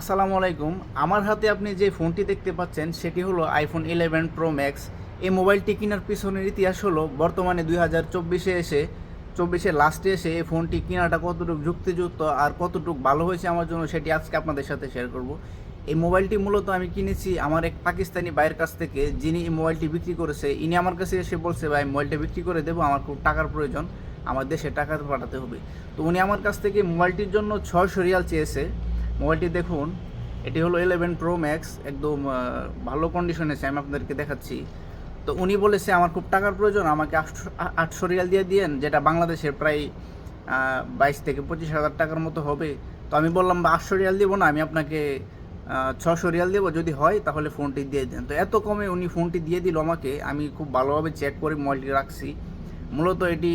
আসসালামু আলাইকুম। আমার হাতে আপনি যে ফোনটি দেখতে পাচ্ছেন, সেটি হলো আইফোন ইলেভেন প্রো ম্যাক্স এই মোবাইলটি কেনার পিছনের ইতিহাস হলো বর্তমানে দুই হাজার চব্বিশে এসে, চব্বিশে লাস্টে এসে এই ফোনটি কেনাটা কতটুকু যুক্তিযুক্ত আর কতটুকু ভালো হয়েছে আমার জন্য সেটি আজকে আপনাদের সাথে শেয়ার করব। এই মোবাইলটি মূলত আমি কিনেছি আমার এক পাকিস্তানি ভাইয়ের কাছ থেকে, যিনি এই মোবাইলটি বিক্রি করেছে। ইনি আমার কাছে এসে বলছে, ভাই, মোবাইলটা বিক্রি করে দেবো, আমার খুব টাকার প্রয়োজন। আমার দেশে টাকা পাঠাতে হবে। তো উনি আমার কাছ থেকে মোবাইলটির জন্য ছয়শো রিয়াল চেয়েছে। মোবাইলটি দেখুন, এটি হলো ইলেভেন প্রো ম্যাক্স একদম ভালো কন্ডিশনে আমি আপনাদেরকে দেখাচ্ছি। তো উনি বলেছে, আমার খুব টাকার প্রয়োজন, আমাকে আটশো আটশো রিয়াল দিয়ে দিয়েন, যেটা বাংলাদেশের প্রায় বাইশ থেকে পঁচিশ হাজার টাকার মতো হবে। তো আমি বললাম আটশো রিয়াল দিব না, আমি আপনাকে ছশো রিয়াল দেবো, যদি হয়, তাহলে ফোনটি দিয়ে দেন। তো এত কমে উনি ফোনটি দিয়ে দিল আমাকে, আমি খুব ভালোভাবে চেক করে মোবাইলটি রাখছি। মূলত এটি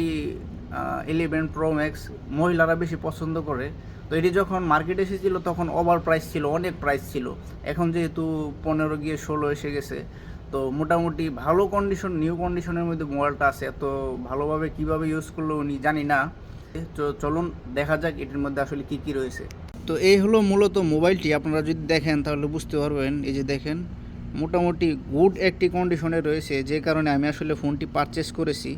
ইলেভেন প্রো ম্যাক্স মহিলারা বেশি পছন্দ করে। তো এটি যখন মার্কেটে এসেছিল, তখন ওভার প্রাইস ছিল, অনেক প্রাইস ছিল। এখন যেহেতু পনেরো গিয়ে ষোলো এসে গেছে, তো মোটামুটি ভালো কন্ডিশন নিউ কন্ডিশনের মধ্যে মোবাইলটা আছে। এত ভালোভাবে কীভাবে ইউজ করল উনি জানি না। তো চলুন দেখা যাক এটির মধ্যে আসলে কি কি রয়েছে। তো এই হলো মূলত মোবাইলটি। আপনারা যদি দেখেন, তাহলে বুঝতে পারবেন, এই যে দেখেন, মোটামুটি গুড একটি কন্ডিশনে রয়েছে। যে কারণে আমি আসলে ফোনটি পারচেস করেছি।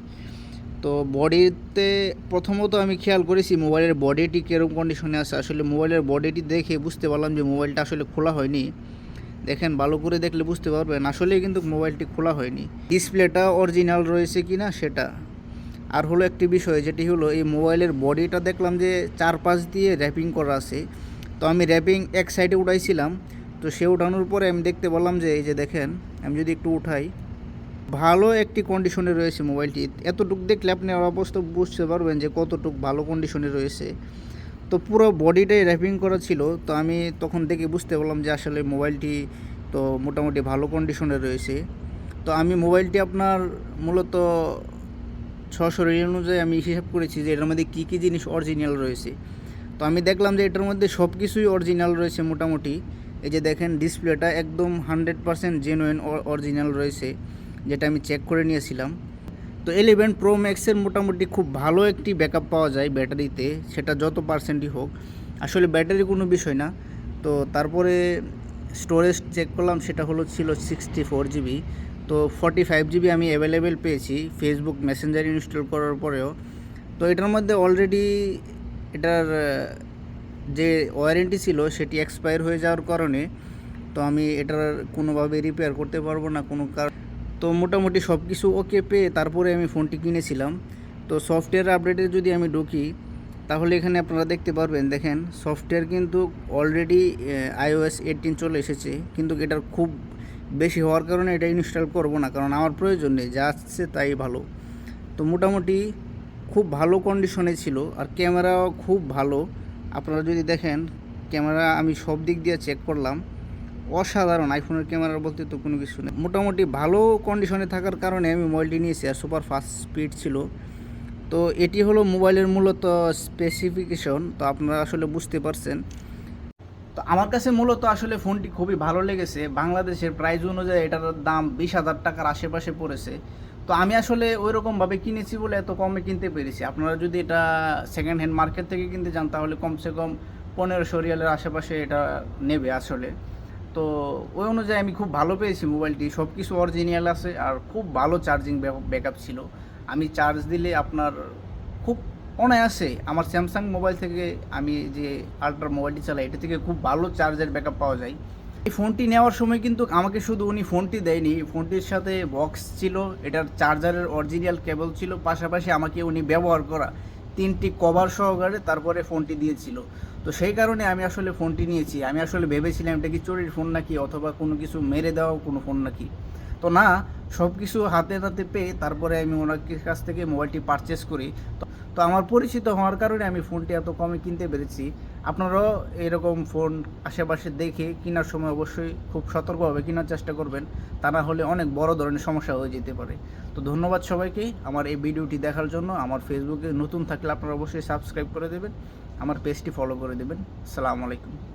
তো বডিতে প্রথমত আমি খেয়াল করেছি মোবাইলের বডিটি কীরকম কন্ডিশনে আছে। আসলে মোবাইলের বডিটি দেখে বুঝতে পারলাম যে মোবাইলটা আসলে খোলা হয়নি। দেখেন, ভালো করে দেখলে বুঝতে পারবেন, আসলেই কিন্তু মোবাইলটি খোলা হয়নি। ডিসপ্লেটা অরিজিনাল রয়েছে কি না সেটা। আর হলো একটি বিষয়, যেটি হলো এই মোবাইলের বডিটা দেখলাম যে চার পাঁচ দিয়ে র্যাপিং করা আছে। তো আমি র্যাপিং এক সাইডে উঠাইছিলাম। তো সে উঠানোর পরে আমি দেখতে পেলাম যে, এই যে দেখেন, আমি যদি একটু উঠাই ভালো একটি কন্ডিশনে রয়েছে মোবাইলটি এতটুকু দেখলে আপনি অবস্থা বুঝতে পারবেন যে কতটুকু ভালো কন্ডিশনে রয়েছে। তো পুরো বডিটাই র্যাপিং করা ছিল, তো আমি তখন দেখে বুঝতে পারলাম যে আসলে মোবাইলটি তো মোটামুটি ভালো কন্ডিশনে রয়েছে। তো আমি মোবাইলটি আপনার মূলত ছশো রিল অনুযায়ী আমি হিসাব করেছি যে এটার মধ্যে কী কী জিনিস অরিজিনাল রয়েছে। তো আমি দেখলাম যে এটার মধ্যে সব কিছুই অরিজিনাল রয়েছে মোটামুটি। এই যে দেখেন ডিসপ্লেটা একদম হান্ড্রেড পারসেন্ট জেনুইন অরিজিনাল রয়েছে। যেটা আমি চেক করে নিয়েছিলাম। তো ইলেভেন প্রো ম্যাক্সের মোটামুটি খুব ভালো একটি ব্যাকআপ পাওয়া যায় ব্যাটারিতে, সেটা যত পার্সেন্টই হোক। আসলে ব্যাটারি কোনো বিষয় না। তো তারপরে স্টোরেজ চেক করলাম, সেটা হলো ছিল সিক্সটি ফোর জিবি তো ফর্টি ফাইভ জিবি আমি অ্যাভেলেবেল পেয়েছি ফেসবুক মেসেঞ্জার ইনস্টল করার পরেও। তো এটার মধ্যে অলরেডি এটার যে ওয়ারেন্টি ছিল, সেটি এক্সপায়ার হয়ে যাওয়ার কারণে তো আমি এটার কোনোভাবে রিপেয়ার করতে পারব না, কোনো কারণ তো মোটামুটি সব কিছু ওকে পেয়ে তারপরে আমি ফোনটি কিনেছিলাম। তো সফটওয়্যার আপডেটে যদি আমি ঢুকি, তাহলে এখানে আপনারা দেখতে পারবেন, দেখেন সফটওয়্যার কিন্তু অলরেডি আইওএস এইটিন চলে এসেছে, কিন্তু এটার খুব বেশি হওয়ার কারণে এটা ইনস্টল করব না, কারণ আমার প্রয়োজন নেই, যা আসছে তাই ভালো। তো মোটামুটি খুব ভালো কন্ডিশনে ছিল, আর ক্যামেরাও খুব ভালো। আপনারা যদি দেখেন ক্যামেরা আমি সব দিক দিয়ে চেক করলাম অসাধারণ আইফোনের ক্যামেরা বলতে তো কোনো কিছু নেই। মোটামুটি ভালো কন্ডিশনে থাকার কারণে আমি মোবাইলটি নিয়েছি আর সুপার ফাস্ট স্পিড ছিল। তো এটি হলো মোবাইলের মূলত স্পেসিফিকেশন তো আপনারা আসলে বুঝতে পারছেন। তো আমার কাছে মূলত আসলে ফোনটি খুবই ভালো লেগেছে। বাংলাদেশের প্রাইস অনুযায়ী এটার দাম বিশ হাজার টাকার আশেপাশে পড়েছে। তো আমি আসলে ওই রকমভাবে কিনেছি বলে এত কমে কিনতে পেরেছি। আপনারা যদি এটা সেকেন্ড হ্যান্ড মার্কেট থেকে কিনতে যান তাহলে কমসে কম পনেরোশো রিয়ালের আশেপাশে এটা নেবে আসলে। তো ওই অনুযায়ী আমি খুব ভালো পেয়েছি মোবাইলটি। সব কিছু অরিজিনাল আছে আর খুব ভালো চার্জিং ব্যাকআপ ছিল। আমি চার্জ দিলে আপনার খুব অনায়াসে আমার স্যামসাং মোবাইল থেকে আমি যে আল্ট্রা মোবাইলটি চালাই, এটা থেকে খুব ভালো চার্জের ব্যাকআপ পাওয়া যায়। এই ফোনটি নেওয়ার সময় কিন্তু আমাকে শুধু উনি ফোনটি দেয়নি, ফোনটির সাথে বক্স ছিল, এটার চার্জারের অরিজিনাল কেবল ছিল, পাশাপাশি আমাকে উনি ব্যবহার করা তিনটি কভার সহকারে তারপরে ফোনটি দিয়েছিল। তো সেই কারণে আমি আসলে ফোনটি নিয়েছি। আমি আসলে ভেবেছিলাম এটা কি চোরির ফোন নাকি অথবা কোনো কিছু মেরে দেওয়া কোনো ফোন নাকি। তো না সব কিছু হাতে হাতে পেয়ে তারপরে আমি ওনার কাছ থেকে মোবাইলটি পারচেস করি। তো আমার পরিচিত হওয়ার কারণে আমি ফোনটি এত কমে কিনতে পেরেছি। আপনারাও এরকম ফোন আশেপাশে দেখে কেনার সময় অবশ্যই খুব সতর্কভাবে কেনার চেষ্টা করবেন। তা না হলে অনেক বড় ধরনের সমস্যা হয়ে যেতে পারে। তো ধন্যবাদ সবাইকে। আমার এই ভিডিওটি দেখার জন্য আমার ফেসবুকে নতুন থাকলে আপনারা অবশ্যই সাবস্ক্রাইব করে দেবেন। আমার পেজটি ফলো করে দেবেন। সালামু আলাইকুম।